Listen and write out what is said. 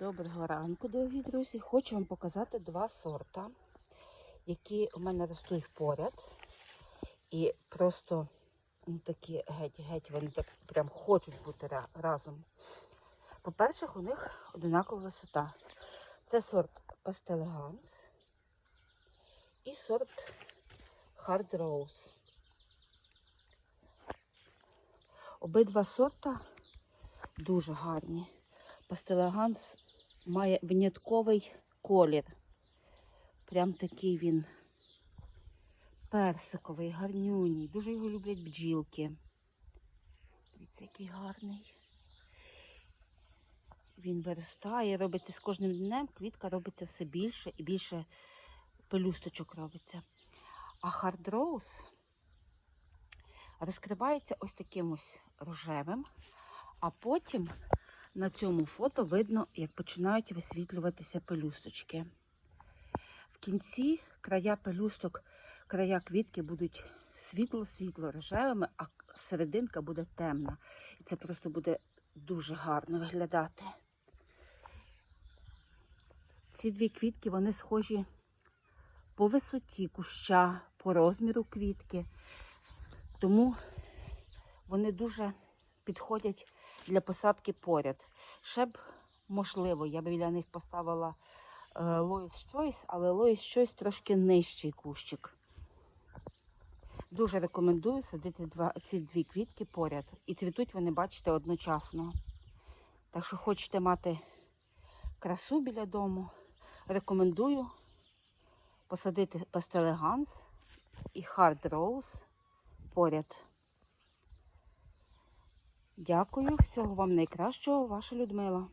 Доброго ранку, дорогі друзі. Хочу вам показати два сорта, які у мене ростуть поряд. І просто ну, такі геть-геть, вони так прям хочуть бути разом. По-перше, у них одинакова висота. Це сорт Пастелеганс і сорт Hard Rose. Обидва сорта дуже гарні. Пастелаганс має винятковий колір. Прям такий він персиковий, гарнюній. Дуже його люблять бджілки. Дивіться, який гарний. Він виростає, робиться з кожним днем, квітка робиться все більше і більше пелюсточок робиться. А хардроуз розкривається ось таким ось рожевим, а потім на цьому фото видно, як починають висвітлюватися пелюсточки. В кінці края пелюсток, края квітки будуть світло-світло рожевими, а серединка буде темна. І це просто буде дуже гарно виглядати. Ці дві квітки вони схожі по висоті куща, по розміру квітки. Тому вони дуже підходять для посадки поряд. Ще б, можливо, я б біля них поставила Лоїс Choice, але Лоїс Choice трошки нижчий кущик. Дуже рекомендую садити два, ці дві квітки поряд. І цвітуть вони, бачите, одночасно. Так що хочете мати красу біля дому, рекомендую посадити пастелеганс і хард роуз поряд. Дякую, всього вам найкращого, ваша Людмила.